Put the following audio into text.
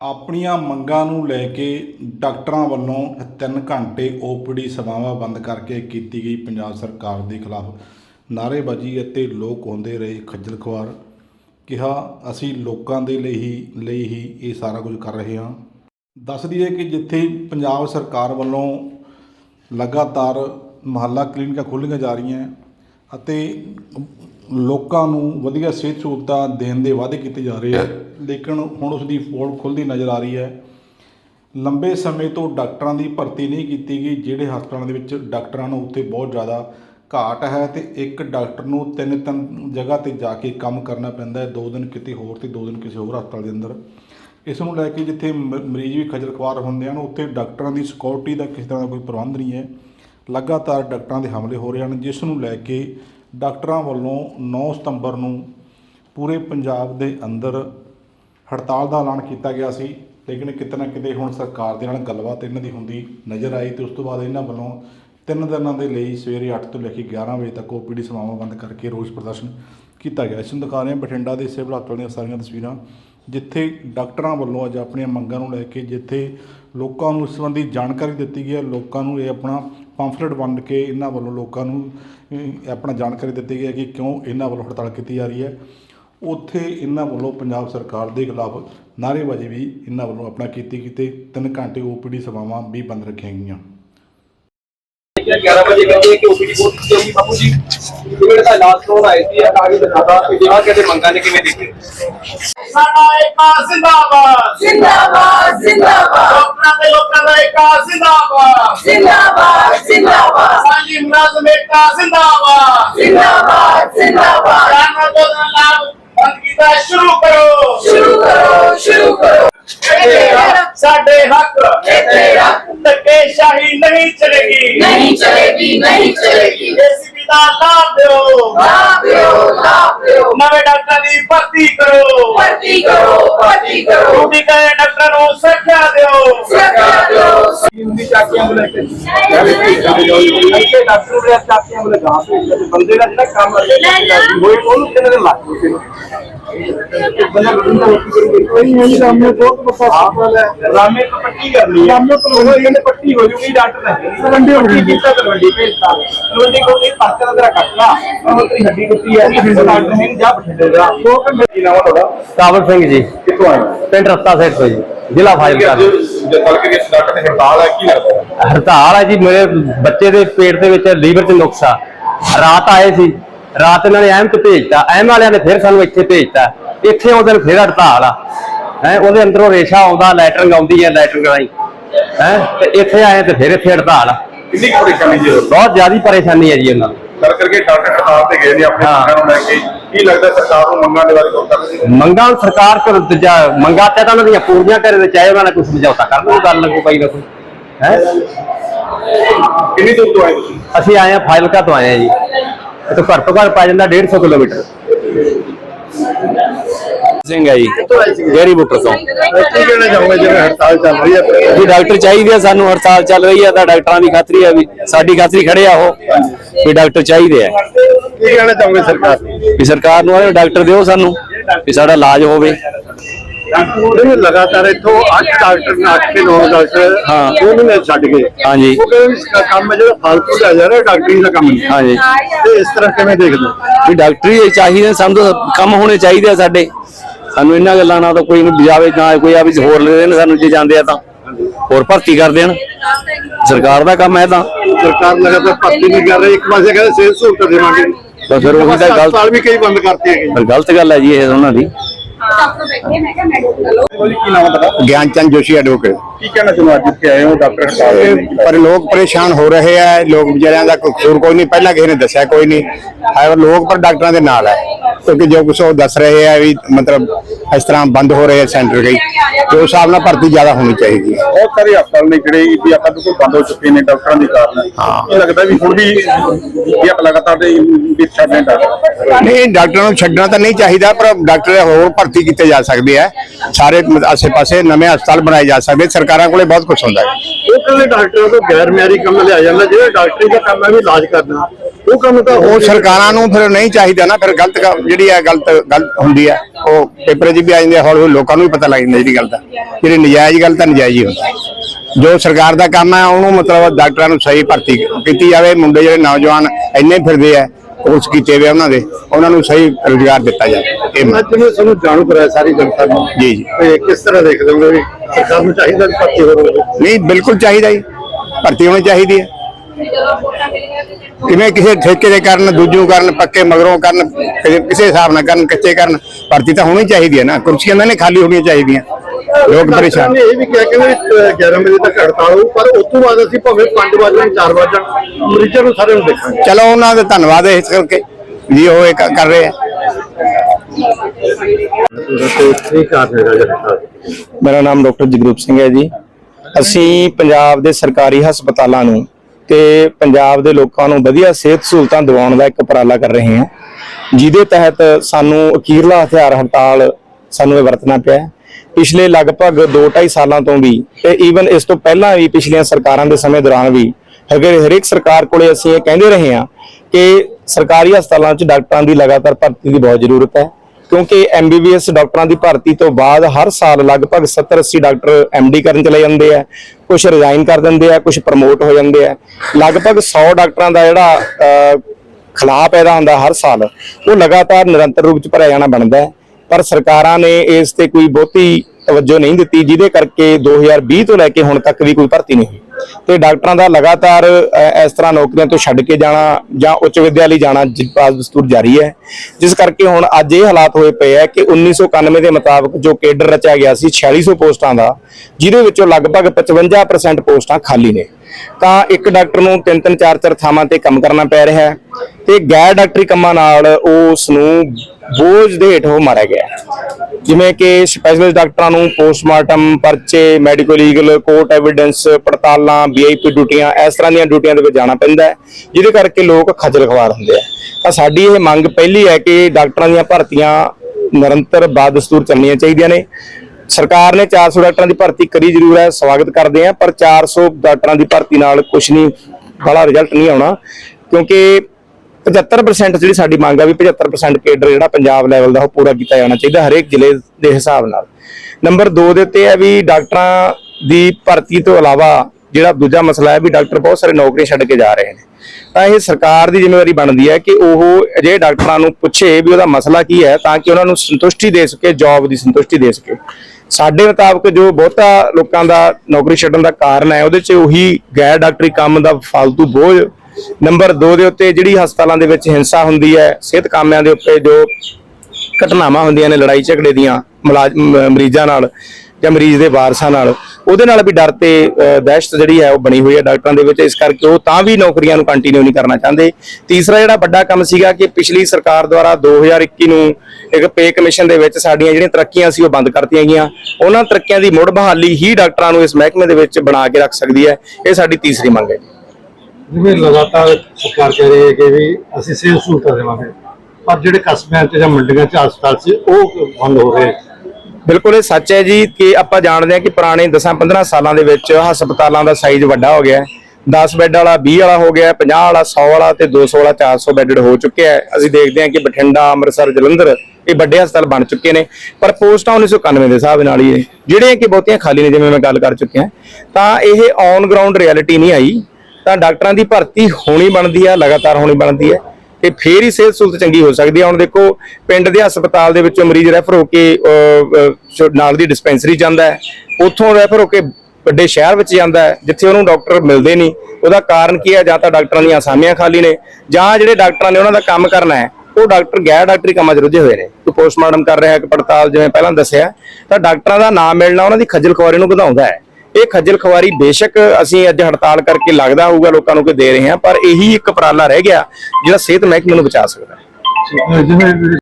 ਆਪਣੀਆਂ ਮੰਗਾਂ ਨੂੰ ਲੈ ਕੇ ਡਾਕਟਰਾਂ ਵੱਲੋਂ 3 ਘੰਟੇ ਓਪੀਡੀ ਸੇਵਾਵਾਂ ਬੰਦ ਕਰਕੇ ਕੀਤੀ ਗਈ ਪੰਜਾਬ ਸਰਕਾਰ ਦੇ ਖਿਲਾਫ। ਨਾਅਰੇਬਾਜ਼ੀ ਅਤੇ ਲੋਕ ਹੁੰਦੇ ਰਹੇ ਖੱਜਲ ਖੁਆਰ। ਕਿਹਾ, ਅਸੀਂ ਲੋਕਾਂ ਦੇ ਲਈ ਹੀ ਲਈ ਹੀ ਇਹ ਸਾਰਾ ਕੁਝ ਕਰ ਰਹੇ ਹਾਂ। ਦੱਸ ਦਈਏ ਕਿ ਜਿੱਥੇ ਪੰਜਾਬ ਸਰਕਾਰ ਵੱਲੋਂ ਲਗਾਤਾਰ ਮੁਹੱਲਾ ਕਲੀਨਿਕਾਂ ਖੋਲ੍ਹੀਆਂ ਜਾ ਰਹੀਆਂ ਅਤੇ ਲੋਕਾਂ ਨੂੰ ਵਧੀਆ ਸਿਹਤ ਸਹੂਲਤਾਂ ਦੇਣ ਦੇ ਵਾਅਦੇ ਕੀਤੇ ਜਾ ਰਹੇ ਆ। ਲੇਕਿਨ ਹੁਣ ਉਸ ਦੀ ਪੋਲ ਖੁੱਲ੍ਹਦੀ ਨਜ਼ਰ ਆ ਰਹੀ ਹੈ। ਲੰਬੇ ਸਮੇਂ ਤੋਂ ਡਾਕਟਰਾਂ ਦੀ ਭਰਤੀ ਨਹੀਂ ਕੀਤੀ ਗਈ ਜਿਹੜੇ ਹਸਪਤਾਲਾਂ ਦੇ ਵਿੱਚ ਡਾਕਟਰਾਂ ਨੂੰ ਉੱਥੇ ਬਹੁਤ ਜ਼ਿਆਦਾ ਘਾਟ ਹੈ ਤੇ ਇੱਕ ਡਾਕਟਰ ਨੂੰ ਤਿੰਨ ਤਿੰਨ ਜਗ੍ਹਾ ਤੇ ਜਾ ਕੇ ਕੰਮ ਕਰਨਾ ਪੈਂਦਾ ਹੈ ਦੋ ਦਿਨ ਕਿਤੇ ਹੋਰ ਤੇ ਦੋ ਦਿਨ ਕਿਸੇ ਹੋਰ ਹਸਪਤਾਲ ਦੇ ਅੰਦਰ। ਇਸ ਨੂੰ ਲੈ ਕੇ ਜਿੱਥੇ ਮਰੀਜ਼ ਵੀ ਖੱਜਲ ਖੁਆਰ ਹੁੰਦੇ ਹਨ ਉੱਥੇ ਡਾਕਟਰਾਂ ਦੀ ਸਿਕਿਉਰਿਟੀ ਦਾ ਕਿਸੇ ਤਰ੍ਹਾਂ ਦਾ ਕੋਈ ਪ੍ਰਬੰਧ ਨਹੀਂ ਹੈ। ਲਗਾਤਾਰ ਡਾਕਟਰਾਂ ਦੇ ਹਮਲੇ ਹੋ ਰਹੇ ਹਨ ਜਿਸ ਨੂੰ ਲੈ ਕੇ ਡਾਕਟਰਾਂ ਵੱਲੋਂ 9 ਸਤੰਬਰ ਨੂੰ ਪੂਰੇ ਪੰਜਾਬ ਦੇ ਅੰਦਰ ਹੜਤਾਲ ਦਾ ਐਲਾਨ ਕੀਤਾ ਗਿਆ ਸੀ, ਲੇਕਿਨ ਕਿਤੇ ਨਾ ਕਿਤੇ ਹੁਣ ਸਰਕਾਰ ਦੇ ਨਾਲ ਗੱਲਬਾਤ ਇਹਨਾਂ ਦੀ ਹੁੰਦੀ ਨਜ਼ਰ ਆਈ ਤੇ ਉਸ ਤੋਂ ਬਾਅਦ ਇਹਨਾਂ ਵੱਲੋਂ ਤਿੰਨ ਦਿਨਾਂ ਦੇ ਲਈ ਸਵੇਰੇ 8 ਤੋਂ ਲੈ ਕੇ 11 ਵਜੇ ਤੱਕ ਓਪੀਡੀ ਸੇਵਾਵਾਂ ਬੰਦ ਕਰਕੇ ਰੋਸ ਪ੍ਰਦਰਸ਼ਨ ਕੀਤਾ ਗਿਆ। ਇਸ ਨੂੰ ਦਿਖਾ ਰਹੇ ਹਾਂ ਬਠਿੰਡਾ ਦੇ ਸਿਵਲ ਹਸਪਤਾਲ ਦੀਆਂ ਸਾਰੀਆਂ ਤਸਵੀਰਾਂ, ਜਿੱਥੇ ਡਾਕਟਰਾਂ ਵੱਲੋਂ ਅੱਜ ਆਪਣੀਆਂ ਮੰਗਾਂ ਨੂੰ ਲੈ ਕੇ ਜਿੱਥੇ ਲੋਕਾਂ ਨੂੰ ਇਸ ਸੰਬੰਧੀ ਜਾਣਕਾਰੀ ਦਿੱਤੀ ਗਈ ਹੈ। ਲੋਕਾਂ ਨੂੰ ਇਹ ਆਪਣਾ ਪੰਫਲੇਟ ਵੰਡ ਕੇ ਇਹਨਾਂ ਵੱਲੋਂ ਲੋਕਾਂ ਨੂੰ ਆਪਣਾ ਜਾਣਕਾਰੀ ਦਿੱਤੀ ਗਈ ਹੈ ਕਿ ਕਿਉਂ ਇਹਨਾਂ ਵੱਲੋਂ ਹੜਤਾਲ ਕੀਤੀ ਜਾ ਰਹੀ ਹੈ। ਉੱਥੇ ਇਹਨਾਂ ਵੱਲੋਂ ਪੰਜਾਬ ਸਰਕਾਰ ਦੇ ਖਿਲਾਫ ਨਾਅਰੇਬਾਜ਼ੀ ਵੀ ਇਹਨਾਂ ਵੱਲੋਂ ਆਪਣਾ ਕੀਤੀ ਕੀਤੇ 3 ਘੰਟੇ ਓਪੀਡੀ ਸੇਵਾਵਾਂ ਵੀ ਬੰਦ ਰੱਖੀਆਂ ਗਈਆਂ। 11 ਵਜੇ ਕਹਿੰਦੇ ਕਿ ਓਪੀਡੀ ਕੋਲ ਕੀਤੀ ਬਾਪੂ ਜੀ ਜਿਹੜੇ ਦਾ ਇਲਾਜ ਤੋਂ ਆਏ ਸੀ? ਆ ਕਾਗਜ਼ ਦਿਖਾਦਾ ਕਿ ਆ ਕਹਿੰਦੇ ਮੰਗਾਂ ਨੇ ਕਿਵੇਂ ਦੇਖੇ ਸਾਡਾ ਏਕਾ ਜ਼ਿੰਦਾਬਾਦ। ਜ਼ਿੰਦਾਬਾਦ ਜ਼ਿੰਦਾਬਾਦ। ਲੋਕਾਂ ਦੇ ਲੋਕਾਂ ਦਾ ਏਕਾ ਜ਼ਿੰਦਾਬਾਦ। ਜ਼ਿੰਦਾਬਾਦ ਜ਼ਿੰਦਾਬਾਦ ਸਾਂਝੀ ਮੁਲਾਜ਼ਮ ਏਕਾ ਜ਼ਿੰਦਾਬਾਦ। ਜ਼ਿੰਦਾਬਾਦ ਜ਼ਿੰਦਾਬਾਦ। ਜਾਨਾਂ ਤੋਂ ਲਾਭ ਬੰਦ ਕੀਤਾ ਸ਼ੁਰੂ ਕਰੋ। ਸ਼ੁਰੂ ਕਰੋ ਸ਼ੁਰੂ ਕਰੋ। ਸਾਡੇ ਹੱਕ। ਇੱਥੇ ਰੱਖ। ਧੱਕੇਸ਼ਾਹੀ ਨਹੀਂ ਚਲੇਗੀ। ਨਹੀਂ ਚਲੇਗੀ ਨਹੀਂ ਚਲੇਗੀ। ਦਾ ਲਾਭ ਦਿਓ। ਲਾਭ ਦਿਓ ਲਾਭ ਦਿਓ। ਨਵੇਂ ਡਾਕਟਰਾਂ ਦੀ ਭਰਤੀ ਕਰੋ। ਭਰਤੀ ਕਰੋ ਭਰਤੀ ਕਰੋ। ਡਿਊਟੀ ਕਰੇ ਡਾਕਟਰਾਂ ਨੂੰ ਸੁਰੱਖਿਆ ਦਿਓ। ਸੁਰੱਖਿਆ ਦਿਓ। ਹਿੰਦੀ ਚਾਕੀਆਂ ਨੂੰ ਲੈ ਕੇ ਡਾਕਟਰ ਦੇ ਚਾਕੀਆਂ ਨੂੰ ਲੈ ਜਾ ਕੇ ਬੰਦੇ ਦਾ ਜਿਹੜਾ ਕੰਮ ਹੋਏ ਉਹਨੂੰ ਕਿੰਨੇ ਬੰਦਾ ਬੰਦਾ ਕੋਈ ਨਹੀਂ ਸਾਹਮਣੇ ਬਹੁਤ ਬੱਸਾ ਸਾਫਲ ਹੈ। ਰਾਮੇ ਤੋਂ ਪੱਟੀ ਕਰਨੀ ਹੈ ਰਾਮੇ ਤੋਂ ਉਹ ਇਹਨੇ ਪੱਟੀ ਹੋ ਜੂਗੀ ਡਾਕਟਰ ਨੇ ਤਲਵੰਡੀ ਹੋ ਗਈ ਕੀਤਾ ਤਲਵੰਡੀ ਭੇਜਤਾ ਤਲਵੰਡੀ ਕੋਲ ਇਹ ਪਰਚਾ ਤੇਰਾ ਕੱਟ ਲਾ। ਉਹ ਤੇਰੀ ਹੱਡੀ ਕੁੱਤੀ ਹੈ। ਡਾਕਟਰ ਨੇ ਜਾ ਬਠਿੰਡੇ ਦਾ। ਉਹ ਕਹਿੰਦੇ ਕੀ ਨਾਮ ਤੁਹਾਡਾ? ਕਾਬਲ ਸਿੰਘ ਜੀ। ਕਿੱਥੋਂ ਆਏ ਪਿੰਡ ਰਸਤਾ ਸੇਠ ਤੋਂ ਜੀ। ਜ਼ਿਲ੍ਹਾ ਫਾਜ਼ਿਲਕਾ ਜੇ। ਤਲਕ ਕੇ ਡਾਕਟਰ ਦੀ ਹੜਤਾਲ ਹੈ ਕੀ ਲੱਗਦਾ ਹੜਤਾਲ ਹੈ ਜੀ ਮੇਰੇ ਬੱਚੇ ਦੇ ਪੇਟ ਦੇ ਵਿੱਚ ਲੀਵਰ 'ਚ ਨੁਕਸ ਆ। ਰਾਤ ਆਏ ਸੀ। ਰਾਤ ਇਹਨਾਂ ਨੇ ਐਮ ਤੇ ਭੇਜਤਾ ਐਮ ਵਾਲਿਆਂ ਨੇ ਫਿਰ ਸਾਨੂੰ ਇੱਥੇ ਭੇਜਤਾ। ਇੱਥੇ ਉਹ ਦਿਨ ਫਿਰ ਹੜਤਾਲ ਆ। ਹੈ ਉਹਦੇ ਅੰਦਰੋਂ ਰੇਸ਼ਾ ਆਉਂਦਾ ਲੈਟਰਿੰਗ ਆਉਂਦੀ ਹੈ ਲੈਟਰਿੰਗ ਰਾਹੀਂ। ਹੈ ਤੇ ਇੱਥੇ ਆਏ ਤੇ ਫਿਰ ਇੱਥੇ ਹੜਤਾਲ ਆ। ਕਿੰਨੀ ਕੁ ਪਰੇਸ਼ਾਨੀ ਜੀ ਬਹੁਤ ਜ਼ਿਆਦਾ ਪਰੇਸ਼ਾਨੀ ਹੈ ਜੀ ਇਹਨਾਂ ਨੂੰ। ਕਰ ਕਰਕੇ ਡਾਕਟਰ ਹੜਤਾਲ ਤੇ ਗਏ ਨੇ ਆਪਣੇ। ਮੰਗਾਂ ਨੂੰ ਲੈ ਕੇ। ਕੀ ਲੱਗਦਾ ਸਰਕਾਰ ਨੂੰ ਮੰਗਾਂ ਦੇ ਬਾਰੇ ਕੋਈ ਕਰ ਰਹੀ ਹੈ ਮੰਗਾਂ ਸਰਕਾਰ ਕਰ ਦੂਜਾ ਮੰਗਾਂ ਤੇ ਤਾਂ ਉਹਨਾਂ ਦੀਆਂ ਪੂਰੀਆਂ ਕਰੇ ਤੇ ਚਾਹੇ ਉਹਨਾਂ ਨੇ ਕੁਝ ਸਮਝੌਤਾ ਕਰ ਲਓ ਗੱਲ ਲੱਗੂ ਪਈ ਨਾ ਕੋਈ ਹੈ? ਕਿੰਨੀ ਦੂਰ ਤੋਂ ਆਏ ਤੁਸੀਂ? ਅਸੀਂ ਆਏ ਆ ਫਾਜ਼ਿਲਕਾ ਤੋਂ ਆਏ ਆ ਜੀ। ਇੱਥੋਂ ਘੱਟ ਤੋਂ ਘੱਟ ਪੈ ਜਾਂਦਾ 150 ਕਿਲੋਮੀਟਰ। ਸਿੰਘ ਹੈ ਜੀ। ਗੈਰੀ ਬੁੱਟਰ ਤੋਂ। ਕੀ ਕਹਿਣਾ ਚਾਹੁੰਗੇ ਜਿਵੇਂ ਹੜਤਾਲ ਚੱਲ ਰਹੀ ਹੈ? ਜੀ ਡਾਕਟਰ ਚਾਹੀਦੇ ਆ ਸਾਨੂੰ ਹੜਤਾਲ ਚੱਲ ਰਹੀ ਆ ਤਾਂ ਡਾਕਟਰਾਂ ਦੀ ਖਾਤਰੀ ਆ ਵੀ ਸਾਡੀ ਖਾਤਰੀ ਖੜੇ ਆ ਉਹ ਵੀ ਡਾਕਟਰ ਚਾਹੀਦੇ ਆ। ਕੀ ਕਹਿਣਾ ਚਾਹੁੰਗੇ ਸਰਕਾਰ ਨੂੰ? ਵੀ ਸਰਕਾਰ ਨੂੰ ਆਏ ਡਾਕਟਰ ਦਿਓ ਸਾਨੂੰ ਵੀ ਸਾਡਾ ਇਲਾਜ ਹੋਵੇ। ਇਹ ਲਗਾਤਾਰ ਇੱਥੋਂ 8 ਡਾਕਟਰ ਨੇ 8 ਕੇ 9 ਡਾਕਟਰ ਹਾਂ। ਉਹਨੂੰ ਨੇ ਛੱਡ ਗਏ। ਹਾਂਜੀ। ਉਹ ਕਹਿੰਦੇ ਇਸ ਦਾ ਕੰਮ ਹੈ ਜਿਹੜਾ ਫਾਲਤੂ ਦਾ ਜਾ ਰਿਹਾ ਡਾਕਟਰੀ ਦਾ ਕੰਮ ਨਹੀਂ। ਹਾਂਜੀ। ਤੇ ਇਸ ਤਰ੍ਹਾਂ ਕਿਵੇਂ ਦੇਖਦੇ? ਵੀ ਡਾਕਟਰੀ ਚਾਹੀਦੇ ਸਾਨੂੰ ਕੰਮ ਹੋਣੇ ਚਾਹੀਦੇ ਆ ਸਾਡੇ। ਸਾਨੂੰ ਇਹਨਾਂ ਗੱਲਾਂ ਨਾਲ ਤਾਂ ਕੋਈ ਨਹੀਂ ਬਜਾਵੇ ਨਾ ਕੋਈ ਆ ਵੀ ਹੋਰ ਲੈ ਦੇਣ ਸਾਨੂੰ ਜੇ ਜਾਂਦੇ ਆ ਤਾਂ। ਹੋਰ ਭਰਤੀ ਕਰ ਦੇਣ ਸਰਕਾਰ ਦਾ ਕੰਮ ਹੈ ਤਾਂ। ਸਰਕਾਰ ਲਗਾਤਾਰ ਭਰਤੀ ਨਹੀਂ ਕਰ ਰਹੀ ਇੱਕ ਪਾਸੇ ਕਹਿੰਦੇ ਸਿਹਤ ਸਹੂਲਤ ਦੇਵਾਂਗੇ। ਤਾਂ ਫਿਰ ਉਹੀ ਤਾਂ ਗਲਤ ਹਸਪਤਾਲ ਵੀ ਕਈ ਬੰਦ ਕਰਤੇ ਹੈਗੇ। ਗਲਤ ਗੱਲ ਹੈ ਜੀ ਇਹ ਉਹਨਾਂ ਦੀ। ਡਾਕਟਰ ਗਿਆਨ ਚੰਦ ਜੋਸ਼ੀ ਐਡਵੋਕੇਟ ਕੀ ਕਹਿਣਾ ਚਾਹੁੰਦੇ ਅੱਜ ਇੱਥੇ ਆਏ ਹੋ ਡਾਕਟਰ ਹਟਾ ਪਰ ਲੋਕ ਪਰੇਸ਼ਾਨ ਹੋ ਰਹੇ ਆ ਲੋਕ ਵਿਚਾਰਿਆਂ ਦਾ ਕਸੂਰ ਕੋਈ ਨਹੀਂ ਪਹਿਲਾਂ ਕਿਸੇ ਨੇ ਦੱਸਿਆ ਕੋਈ ਨਹੀਂ। ਹਾਇਰ ਲੋਕ ਪਰ ਡਾਕਟਰਾਂ ਦੇ ਨਾਲ ਹੈ ਕਿਉਂਕਿ ਜੋ ਕੁਝ ਉਹ ਦੱਸ ਰਹੇ ਆ ਵੀ ਮਤਲਬ ਇਸ ਤਰ੍ਹਾਂ ਬੰਦ ਹੋ ਰਹੇ ਸੈਂਟਰ ਗਈ ਤੇ ਉਸ ਹਿਸਾਬ ਨਾਲ ਭਰਤੀ ਜ਼ਿਆਦਾ ਹੋਣੀ ਚਾਹੀਦੀ ਹੈ। ਬਹੁਤ ਸਾਰੇ ਹਸਪਤਾਲ ਨੇ ਜਿਹੜੇ ਵੀ ਆਪਾਂ ਬਿਲਕੁਲ ਬੰਦ ਹੋ ਚੁੱਕੇ ਨੇ ਡਾਕਟਰਾਂ ਦੇ ਕਾਰਨ। ਇਹ ਲੱਗਦਾ ਵੀ ਹੁਣ ਵੀ ਇਹ ਆਪਾਂ ਲਗਾਤਾਰ ਦੇ ਵੀ ਛੱਡਨੇ ਡਾਕਟਰ। ਨਹੀਂ ਡਾਕਟਰਾਂ ਨੂੰ ਛੱਡਣਾ ਤਾਂ ਨਹੀਂ ਚਾਹੀਦਾ ਪਰ ਡਾਕਟਰ ਹੋਰ ਭਰਤੀ ਕੀਤੇ ਜਾ ਸਕਦੇ ਆ। ਸਾਰੇ ਆਸੇ-ਪਾਸੇ ਨਵੇਂ ਹਸਪਤਾਲ ਬਣਾਏ ਜਾ ਸਕਦੇ ਸਰਕਾਰਾਂ ਕੋਲੇ ਬਹੁਤ ਕੁਝ ਹੁੰਦਾ ਹੈ। ਉਹ ਕਹਿੰਦੇ ਡਾਕਟਰਾਂ ਤੋਂ ਗੈਰ ਮਿਆਰੀ ਕੰਮ ਲਿਆ ਜਾਂਦਾ ਜਿਹੜਾ ਡਾਕਟਰੀ ਦਾ ਕੰਮ ਹੈ ਵੀ ਇਲਾਜ ਕਰਨਾ। ਉਹ ਕੰਮ ਤਾਂ ਉਹ ਸਰਕਾਰਾਂ ਨੂੰ ਫਿਰ ਨਹੀਂ ਚਾਹੀਦਾ ਨਾ ਫਿਰ ਗਲਤ ਕੰਮ- ਜਿਹੜੀ ਹੈ ਗਲਤ ਗਲਤ ਹੁੰਦੀ ਹੈ ਉਹ ਪੇਪਰ 'ਚ ਵੀ ਆ ਜਾਂਦੀ ਹੈ ਹੌਲੀ ਹੌਲੀ ਲੋਕਾਂ ਨੂੰ ਵੀ ਪਤਾ ਲੱਗ ਜਾਂਦਾ ਜਿਹੜੀ ਗਲਤ ਹੈ ਜਿਹੜੀ ਨਜਾਇਜ਼ ਗੱਲ ਤਾਂ ਨਜਾਇਜ਼ ਹੀ ਹੁੰਦਾ। ਜੋ ਸਰਕਾਰ ਦਾ ਕੰਮ ਹੈ ਉਹਨੂੰ ਮਤਲਬ ਡਾਕਟਰਾਂ ਨੂੰ ਸਹੀ ਭਰਤੀ ਕੀਤੀ ਜਾਵੇ ਮੁੰਡੇ ਜਿਹੜੇ ਨੌਜਵਾਨ ਇੰਨੇ ਫਿਰਦੇ ਆ ਕੋਰਸ ਕੀਤੇ ਹੋਏ ਉਹਨਾਂ ਦੇ ਉਹਨਾਂ ਨੂੰ ਸਹੀ ਰੁਜ਼ਗਾਰ ਦਿੱਤਾ ਜਾਵੇ। ਇਹ ਅੱਜ ਜਿਵੇਂ ਸਾਨੂੰ ਜਾਣੂ ਕਰਾਇਆ ਸਾਰੀ ਜਨਤਾ ਨੂੰ। ਜੀ ਜੀ। ਤੇ ਕਿਸ ਤਰ੍ਹਾਂ ਦੇਖਦੇ ਹੋ ਵੀ ਸਰਕਾਰ ਨੂੰ ਚਾਹੀਦਾ ਕਿ ਭਰਤੀ ਹੋਵੇ? ਨਹੀਂ ਬਿਲਕੁਲ ਚਾਹੀਦਾ ਜੀ। ਭਰਤੀ ਹੋਣੀ ਚਾਹੀਦੀ ਹੈ। ਕਿਵੇਂ ਕਿਸੇ ਠੇਕੇ ਦੇ ਕਰਨ ਦੂਜੂ ਕਰਨ ਪੱਕੇ ਮਗਰੋਂ ਕਰਨ ਕਿਸੇ- ਹਿਸਾਬ ਨਾਲ ਕਰਨ ਕੱਚੇ ਕਰਨ ਭਰਤੀ ਤਾਂ ਹੋਣੀ ਚਾਹੀਦੀ ਹੈ ਨਾ। ਕੁਰਸੀਆਂ ਤਾਂ ਨਹੀਂ ਖਾਲੀ ਹੋਣੀਆਂ ਚਾਹੀਦੀਆਂ। ਲੋਕ ਪਰੇਸ਼ਾਨ। ਨੇ ਇਹ ਵੀ ਕਿਹਾ ਕਿ ਵੀ, ਅਹ, 11 ਵਜੇ ਤੱਕ ਹੜਤਾਲ ਹੋਊ ਪਰ ਉਸ ਤੋਂ ਬਾਅਦ ਅਸੀਂ ਭਾਵੇਂ 5 ਵਜੇ 4 ਵਜੇ ਮਰੀਜ਼ਾਂ ਨੂੰ ਸਾਰਿਆਂ ਨੂੰ ਦੇਖਾਂਗੇ। ਚਲੋ ਉਹਨਾਂ ਦਾ ਧੰਨਵਾਦ ਹੈ ਇਸ ਕਰਕੇ ਜੀ ਉਹ ਇਹ ਕਰ ਰਹੇ ਆ। ਮੇਰਾ ਨਾਮ ਡਾਕਟਰ ਜਗਰੂਪ ਸਿੰਘ ਹੈ ਜੀ। ਅਸੀਂ ਪੰਜਾਬ ਦੇ ਸਰਕਾਰੀ ਹਸਪਤਾਲਾਂ ਨੂੰ ਤੇ ਪੰਜਾਬ ਦੇ ਲੋਕਾਂ ਨੂੰ ਵਧੀਆ ਸਿਹਤ ਸਹੂਲਤਾਂ ਦਿਵਾਉਣ ਦਾ ਇੱਕ ਉਪਰਾਲਾ ਕਰ ਰਹੇ ਹਾਂ। ਜਿਹਦੇ ਤਹਿਤ ਸਾਨੂੰ ਅਖੀਰਲਾ ਹਥਿਆਰ ਹੜਤਾਲ ਸਾਨੂੰ ਇਹ ਵਰਤਣਾ ਪਿਆ ਪਿਛਲੇ ਲਗਭਗ 2.5 ਸਾਲਾਂ ਤੋਂ ਵੀ ਤੇ ਈਵਨ ਇਸ ਤੋਂ ਪਹਿਲਾਂ ਵੀ ਪਿਛਲੀਆਂ ਸਰਕਾਰਾਂ ਦੇ ਸਮੇਂ ਦੌਰਾਨ ਵੀ ਅਗਰ ਹਰੇਕ ਸਰਕਾਰ ਕੋਲੇ ਅਸੀਂ ਇਹ ਕਹਿੰਦੇ ਰਹੇ ਹਾਂ ਕਿ ਸਰਕਾਰੀ ਹਸਪਤਾਲਾਂ 'ਚ ਡਾਕਟਰਾਂ ਦੀ ਲਗਾਤਾਰ ਭਰਤੀ ਦੀ ਬਹੁਤ ਜ਼ਰੂਰਤ ਹੈ। ਕਿਉਂਕਿ ਐਮਬੀਬੀਐਸ ਡਾਕਟਰਾਂ ਦੀ ਭਰਤੀ ਤੋਂ ਬਾਅਦ ਹਰ ਸਾਲ ਲਗਭਗ 70 80 ਡਾਕਟਰ ਐਮਡੀ ਕਰਨ ਚਲੇ ਜਾਂਦੇ ਆ। ਕੁਝ ਰਿਜ਼ਾਈਨ ਕਰ ਦਿੰਦੇ ਆ ਕੁਝ ਪ੍ਰਮੋਟ ਹੋ ਜਾਂਦੇ ਆ। ਲਗਭਗ 100 ਡਾਕਟਰਾਂ ਦਾ ਜਿਹੜਾ ਅਹ, ਖਲਾਅ ਪੈਦਾ ਹੁੰਦਾ ਹਰ ਸਾਲ ਉਹ ਲਗਾਤਾਰ ਨਿਰੰਤਰ ਰੂਪ ਚ ਭਰਿਆ ਜਾਣਾ ਬਣਦਾ ਹੈ। ਪਰ ਸਰਕਾਰਾਂ ਨੇ ਇਸ ਤੇ ਕੋਈ ਬਹੁਤੀ ਤਵੱਜੋ ਨਹੀਂ ਦਿੱਤੀ, ਜਿਹਦੇ ਕਰਕੇ 2020 ਤੋਂ ਲੈ ਕੇ ਹੁਣ ਤੱਕ ਵੀ ਕੋਈ ਭਰਤੀ ਨਹੀਂ ਹੋਈ। ਤੇ ਡਾਕਟਰਾਂ ਦਾ ਲਗਾਤਾਰ ਇਸ ਤਰ੍ਹਾਂ ਨੌਕਰੀਆਂ ਤੋਂ ਛੱਡ ਕੇ ਜਾਣਾ ਜਾਂ ਉੱਚ ਵਿਦਿਆ ਲਈ ਜਾਣਾ ਜਿਪਾਸ ਦਸਤੂਰ ਜਾਰੀ ਹੈ। ਜਿਸ ਕਰਕੇ ਹੁਣ ਅੱਜ ਇਹ ਹਾਲਾਤ ਹੋਏ ਪਏ ਹੈ ਕਿ 1991 ਦੇ ਮੁਤਾਬਕ ਜੋ ਕੇਡਰ ਰਚਿਆ ਗਿਆ ਸੀ 4600 ਪੋਸਟਾਂ ਦਾ, ਜਿਹਦੇ ਵਿੱਚੋਂ ਲਗਭਗ 55% ਪੋਸਟਾਂ ਖਾਲੀ ਨੇ। ਤਾਂ ਇੱਕ ਡਾਕਟਰ ਨੂੰ ਤਿੰਨ ਤਿੰਨ ਚਾਰ ਚਾਰ ਥਾਵਾਂ ਤੇ ਕੰਮ ਕਰਨਾ ਪੈ ਰਿਹਾ ਹੈ। ਤੇ ਗੈਰ ਡਾਕਟਰੀ ਕੰਮਾਂ ਨਾਲ ਉਸ ਨੂੰ ਬੋਝ ਦੇ ਹੇਠ ਉਹ ਮਾਰਿਆ ਗਿਆ। ਜਿਵੇਂ ਕਿ ਸਪੈਸ਼ਲਿਸਟ ਡਾਕਟਰਾਂ ਨੂੰ ਪੋਸਟਮਾਰਟਮ ਪਰਚੇ ਮੈਡੀਕਲ ਲੀਗਲ ਕੋਰਟ ਐਵੀਡੈਂਸ ਪੜਤਾਲਾਂ ਵੀਆਈਪੀ ਡਿਊਟੀਆਂ, ਇਸ ਤਰ੍ਹਾਂ ਦੀਆਂ ਡਿਊਟੀਆਂ ਦੇ ਵਿੱਚ ਜਾਣਾ ਪੈਂਦਾ ਹੈ, ਜਿਹਦੇ ਕਰਕੇ ਲੋਕ ਖੱਜਲ ਖਵਾਰ ਹੁੰਦੇ ਆ। ਤਾਂ ਸਾਡੀ ਇਹ ਮੰਗ ਪਹਿਲੀ ਹੈ ਕਿ ਡਾਕਟਰਾਂ ਦੀਆਂ ਭਰਤੀਆਂ ਨਿਰੰਤਰ ਬਾਦਸਤੂਰ ਚੱਲਣੀਆਂ ਚਾਹੀਦੀਆਂ ਨੇ। ਸਰਕਾਰ ਨੇ 400 ਡਾਕਟਰਾਂ ਦੀ ਭਰਤੀ ਕਰੀ, ਜ਼ਰੂਰ ਹੈ, ਸਵਾਗਤ ਕਰਦੇ ਆ ਪਰ 400 ਡਾਕਟਰਾਂ ਦੀ ਭਰਤੀ ਨਾਲ ਕੁਝ ਨਹੀਂ, ਬੜਾ ਰਿਜ਼ਲਟ ਨਹੀਂ ਆਉਣਾ, ਕਿਉਂਕਿ 75% ਜਿਹੜੀ ਸਾਡੀ ਮੰਗ ਆ ਵੀ 75% ਕੇਡਰ ਜਿਹੜਾ ਪੰਜਾਬ ਲੈਵਲ ਦਾ ਉਹ ਪੂਰਾ ਕੀਤਾ ਜਾਣਾ ਚਾਹੀਦਾ ਹਰੇਕ ਜ਼ਿਲ੍ਹੇ ਦੇ ਹਿਸਾਬ ਨਾਲ। ਨੰਬਰ 2 ਦੇ ਉੱਤੇ ਹੈ ਵੀ ਡਾਕਟਰਾਂ ਦੀ ਭਰਤੀ ਤੋਂ ਇਲਾਵਾ ਜਿਹੜਾ ਦੂਜਾ ਮਸਲਾ ਹੈ ਵੀ ਡਾਕਟਰ ਬਹੁਤ ਸਾਰੇ ਨੌਕਰੀਆਂ ਛੱਡ ਕੇ ਜਾ ਰਹੇ ਨੇ। ਤਾਂ ਇਹ ਸਰਕਾਰ ਦੀ ਜ਼ਿੰਮੇਵਾਰੀ ਬਣਦੀ ਹੈ ਕਿ ਉਹ ਅਜਿਹੇ ਡਾਕਟਰਾਂ ਨੂੰ ਪੁੱਛੇ ਵੀ ਉਹਦਾ ਮਸਲਾ ਕੀ ਹੈ ਤਾਂ ਕਿ ਉਹਨਾਂ ਨੂੰ ਸੰਤੁਸ਼ਟੀ ਦੇ ਸਕੇ ਜੌਬ ਦੀ ਸੰਤੁਸ਼ਟੀ ਦੇ ਸਕੇ। ਸਾਡੇ ਮੁਤਾਬਕ ਜੋ ਬਹੁਤਾ ਲੋਕਾਂ ਦਾ ਨੌਕਰੀ ਛੱਡਣ ਦਾ ਕਾਰਨ ਹੈ, ਉਹਦੇ 'ਚ ਉਹੀ ਗੈਰ ਡਾਕਟਰੀ ਕੰਮ ਦਾ ਫालतू ਬੋਝ ਨੰਬਰ 2 ਦੇ ਉੱਤੇ ਜਿਹੜੀ ਹਸਪਤਾਲਾਂ ਦੇ ਵਿੱਚ ਹਿੰਸਾ ਹੁੰਦੀ ਹੈ ਸਿਹਤ ਕਾਮਿਆਂ ਦੇ ਉੱਤੇ ਜੋ ਘਟਨਾਵਾਂ ਹੁੰਦੀਆਂ ਨੇ ਲੜਾਈ ਝਗੜੇ ਦੀਆਂ ਮਰੀਜ਼ਾਂ ਨਾਲ ਜਾਂ ਮਰੀਜ਼ ਦੇ ਵਾਰਸਾਂ ਨਾਲ ਉਹਦੇ ਨਾਲ ਵੀ ਡਰ ਤੇ ਅਹ, ਦਹਿਸ਼ਤ ਜਿਹੜੀ ਹੈ ਉਹ ਬਣੀ ਹੋਈ ਹੈ ਡਾਕਟਰਾਂ ਦੇ ਵਿੱਚ। ਇਸ ਕਰਕੇ ਉਹ ਤਾਂ ਵੀ ਨੌਕਰੀਆਂ ਨੂੰ ਕੰਟੀਨਿਊ ਨਹੀਂ ਕਰਨਾ ਚਾਹੁੰਦੇ। ਤੀਸਰਾ ਜਿਹੜਾ ਵੱਡਾ ਕੰਮ ਸੀਗਾ ਕਿ ਪਿਛਲੀ ਸਰਕਾਰ ਦੁਆਰਾ 2021 ਨੂੰ ਇੱਕ ਪੇ ਕਮਿਸ਼ਨ ਦੇ ਵਿੱਚ ਸਾਡੀਆਂ ਜਿਹੜੀਆਂ ਤਰੱਕੀਆਂ ਸੀ ਉਹ ਬੰਦ ਕਰਤੀਆਂ ਗਈਆਂ। ਉਹਨਾਂ ਤਰੱਕੀਆਂ ਦੀ ਮੁੜ ਬਹਾਲੀ ਹੀ ਡਾਕਟਰਾਂ ਨੂੰ ਇਸ ਮਹਿਕਮੇ ਦੇ ਵਿੱਚ ਬਣਾ ਕੇ ਰੱਖ ਸਕਦੀ ਹੈ। ਇਹ ਸਾਡੀ ਤੀਸਰੀ ਮੰਗ ਹੈ। ਜਿਵੇਂ ਲਗਾਤਾਰ ਸਰਕਾਰ ਕਹਿ ਰਹੀ ਹੈ ਕਿ ਵੀ ਅਸੀਂ ਸਿਹਤ ਸਹੂਲਤਾਂ ਦੇਵਾਂਗੇ, ਪਰ ਜਿਹੜੇ ਕਸਬਿਆਂ 'ਚ ਜਾਂ ਮੰਡੀਆਂ 'ਚ, ਹਸਪਤਾਲ ਸੀ ਉਹ ਬੰਦ ਹੋ ਰਹੇ ਬਿਲਕੁਲ, ਇਹ ਸੱਚ ਹੈ ਜੀ ਕਿ ਆਪਾਂ ਜਾਣਦੇ ਹਾਂ ਕਿ ਪੁਰਾਣੇ 10-15 ਸਾਲਾਂ ਦੇ ਵਿੱਚ ਹਸਪਤਾਲਾਂ ਦਾ ਸਾਈਜ਼ ਵੱਡਾ ਹੋ ਗਿਆ 10 ਬੈੱਡ ਵਾਲਾ 20 ਵਾਲਾ ਹੋ ਗਿਆ 50 ਵਾਲਾ 100 ਵਾਲਾ ਤੇ 200 ਵਾਲਾ 400 ਬੈੱਡਡ ਹੋ ਚੁੱਕਿਆ ਹੈ। ਅਸੀਂ ਦੇਖਦੇ ਹਾਂ ਕਿ ਬਠਿੰਡਾ, ਅੰਮ੍ਰਿਤਸਰ, ਜਲੰਧਰ ਇਹ ਵੱਡੇ ਹਸਪਤਾਲ ਬਣ ਚੁੱਕੇ ਨੇ। ਪਰ ਪੋਸਟਾਂ 1991 ਦੇ ਹਿਸਾਬ ਨਾਲ ਹੀ ਹੈ ਜਿਹੜੀਆਂ ਕਿ ਬਹੁਤੀਆਂ ਖਾਲੀ ਨੇ, ਜਿਵੇਂ ਮੈਂ ਗੱਲ ਕਰ ਚੁੱਕਿਆ, ਤਾਂ ਇਹ ਔਨ ਗਰਾਊਂਡ ਰਿਐਲਿਟੀ ਨਹੀਂ ਆਈ। ਤਾਂ ਡਾਕਟਰਾਂ ਦੀ ਭਰਤੀ ਹੋਣੀ ਬਣਦੀ ਹੈ ਲਗਾਤਾਰ ਹੋਣੀ ਬਣਦੀ ਹੈ ਤੇ ਫੇਰ ਹੀ ਸਿਹਤ ਸਹੂਲਤ ਚੰਗੀ ਹੋ ਸਕਦੀ ਹੈ ਹੁਣ ਦੇਖੋ, ਪਿੰਡ ਦੇ ਹਸਪਤਾਲ ਦੇ ਵਿੱਚੋਂ ਮਰੀਜ਼ ਰੈਫਰ ਹੋ ਕੇ ਨਾਲ ਦੀ ਡਿਸਪੈਂਸਰੀ ਜਾਂਦਾ ਹੈ। ਉੱਥੋਂ ਰੈਫਰ ਹੋ ਕੇ ਵੱਡੇ ਸ਼ਹਿਰ ਵਿੱਚ ਜਾਂਦਾ ਹੈ, ਜਿੱਥੇ ਉਹਨੂੰ ਡਾਕਟਰ ਮਿਲਦੇ ਨਹੀਂ। ਉਹਦਾ ਕਾਰਨ ਕੀ ਹੈ ਜਾਂ ਤਾਂ ਡਾਕਟਰਾਂ ਦੀਆਂ ਅਸਾਮੀਆਂ ਖਾਲੀ ਨੇ, ਜਾਂ ਜਿਹੜੇ ਡਾਕਟਰਾਂ ਨੇ ਉਹਨਾਂ ਦਾ ਕੰਮ ਕਰਨਾ ਹੈ, ਉਹ ਡਾਕਟਰ ਗੈਰ ਡਾਕਟਰੀ ਕੰਮਾਂ 'ਚ ਰੁੱਝੇ ਹੋਏ ਨੇ। ਕੋਈ ਪੋਸਟਮਾਰਟਮ ਕਰ ਰਿਹਾ ਹੈ ਕਿ ਪੜਤਾਲ ਜਿਵੇਂ ਪਹਿਲਾਂ ਦੱਸਿਆ, ਤਾਂ ਡਾਕਟਰਾਂ ਦਾ ਨਾਮ ਮਿਲਣਾ ਉਹਨਾਂ ਦੀ ਖੱਜਲ ਖੁਆਰੀ ਨੂੰ ਵਧਾਉਂਦਾ ਹੈ। ਇਹ ਖੱਜਲ ਖੁਆਰੀ ਬੇਸ਼ੱਕ ਅਸੀਂ ਅੱਜ ਹੜਤਾਲ ਕਰਕੇ ਲੱਗਦਾ ਹੋਊਗਾ, ਲੋਕਾਂ ਨੂੰ ਕਿ ਦੇ ਰਹੇ ਹਾਂ, ਪਰ ਇਹੀ ਇੱਕ ਉਪਰਾਲਾ ਰਹਿ ਗਿਆ ਜਿਹੜਾ ਸਿਹਤ ਮਹਿਕਮੇ ਨੂੰ ਬਚਾ ਸਕਦਾ। ਹੈ